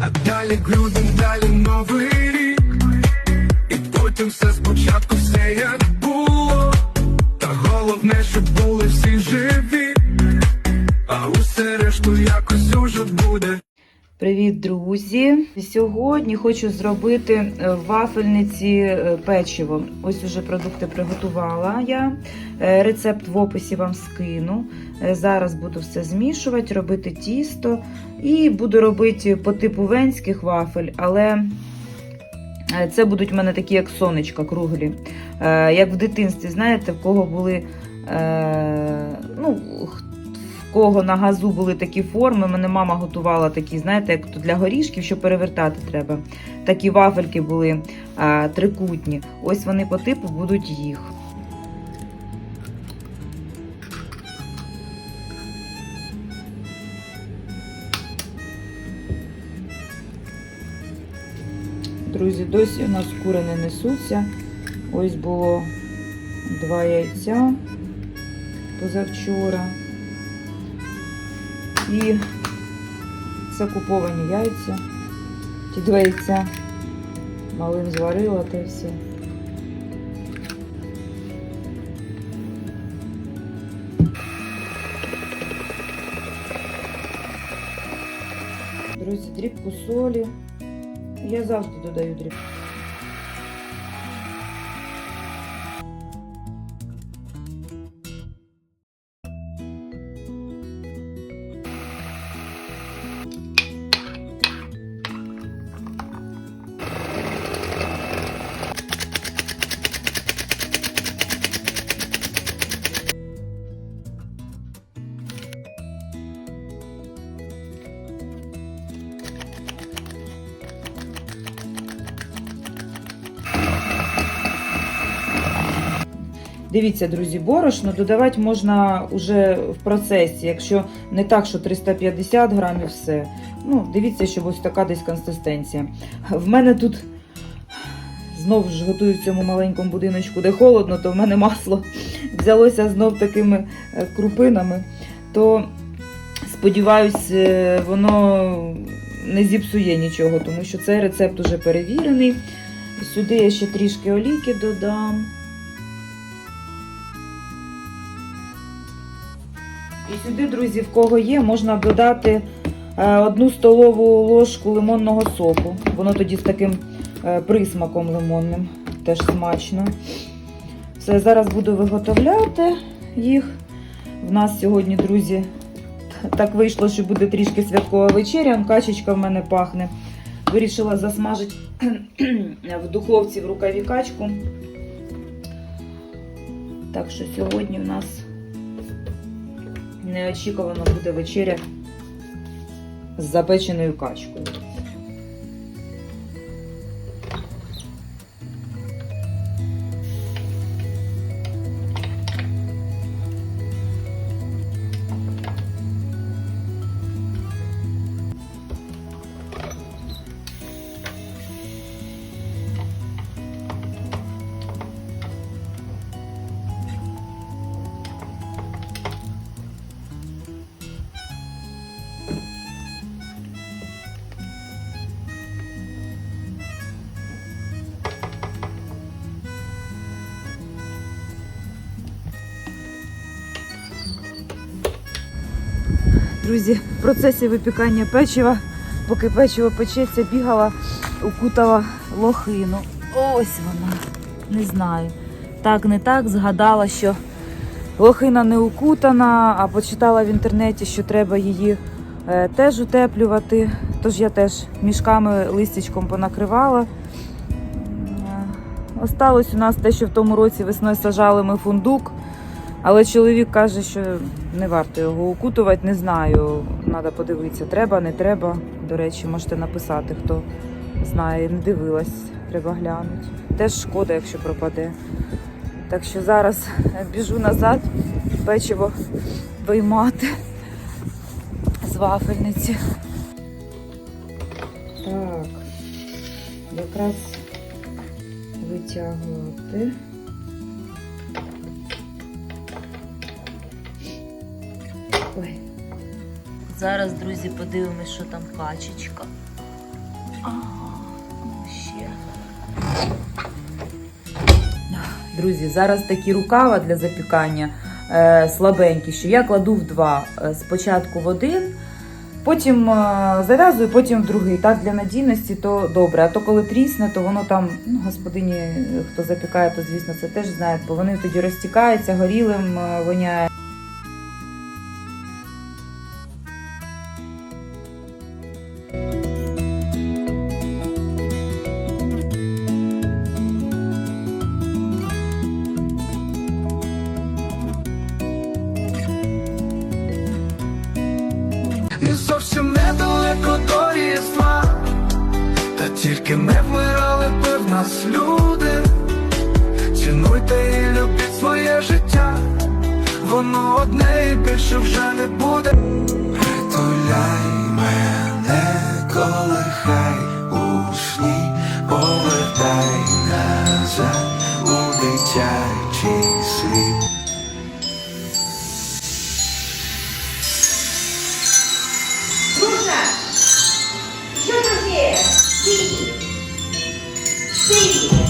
А далі грудень, далі новий рік, і потім все спочатку все як було. Та головне, щоб були всі живі, а усе решту якось уже буде. Привіт, друзі! Сьогодні хочу зробити е, вафельниці е, печиво. Ось уже продукти приготувала я. Е, Рецепт в описі вам скину. Зараз буду все змішувати, робити тісто і буду робити по типу венських вафель, але це будуть в мене такі, як сонечка, круглі. Як в дитинстві, знаєте, в кого були. Ну, кого на газу були такі форми. Мене мама готувала такі, знаєте, як для горішків, що перевертати треба. Такі вафельки були а, трикутні. Ось вони по типу будуть їх. Друзі, досі у нас кури не несуться. Ось було два яйця позавчора. І це куповані яйця. Ті два яйця малим зварила та все. Друзі, дрібку солі. Я завжди додаю дрібку. Дивіться, друзі, борошно додавати можна уже в процесі, якщо не так, що 350 грамів все. Ну, дивіться, щоб ось така десь консистенція. В мене тут знов ж готую в цьому маленькому будиночку, де холодно, то в мене масло взялося знов такими е, крупинами. То сподіваюсь, е, воно не зіпсує нічого, тому що цей рецепт уже перевірений. Сюди я ще трішки олійки додам. Сюди, друзі, в кого є, можна додати е, одну столову ложку лимонного соку. Воно тоді з таким е, присмаком лимонним, теж смачно. Все, зараз буду виготовляти їх. В нас сьогодні, друзі, так вийшло, що буде трішки святкова вечеря. Качечка в мене пахне. Вирішила засмажити в духовці в рукаві качку. Так що сьогодні в нас неочікувано буде вечеря з запеченою качкою. Друзі, в процесі випікання печива, поки печиво печеться, бігала, укутала лохину. Ось вона. Не знаю. Так, не так, згадала, що лохина не укутана, а почитала в інтернеті, що треба її е, теж утеплювати. Тож я теж мішками листячком понакривала. Е, Осталось у нас те, що в тому році весною сажали ми фундук. Але чоловік каже, що не варто його укутувати, не знаю. Треба подивитися, треба, не треба. До речі, можете написати, хто знає, не дивилась, треба глянути. Теж шкода, якщо пропаде. Так що зараз біжу назад, печиво виймати з вафельниці. Так, якраз витягувати. Ой. Зараз, друзі, подивимось, що там качечка. ще. Друзі, зараз такі рукава для запікання е, слабенькі, що я кладу в два. Е, Спочатку в один, потім е, зав'язую, потім в другий. Так для надійності то добре. А то коли трісне, то воно там, ну, господині, хто запікає, то звісно це теж знають, бо вони тоді розтікаються, горілим е, воняє. Тільки не вмирали би в нас люди. Цінуйте і любіть своє життя. Воно одне і більше вже не буде. Притуляй Що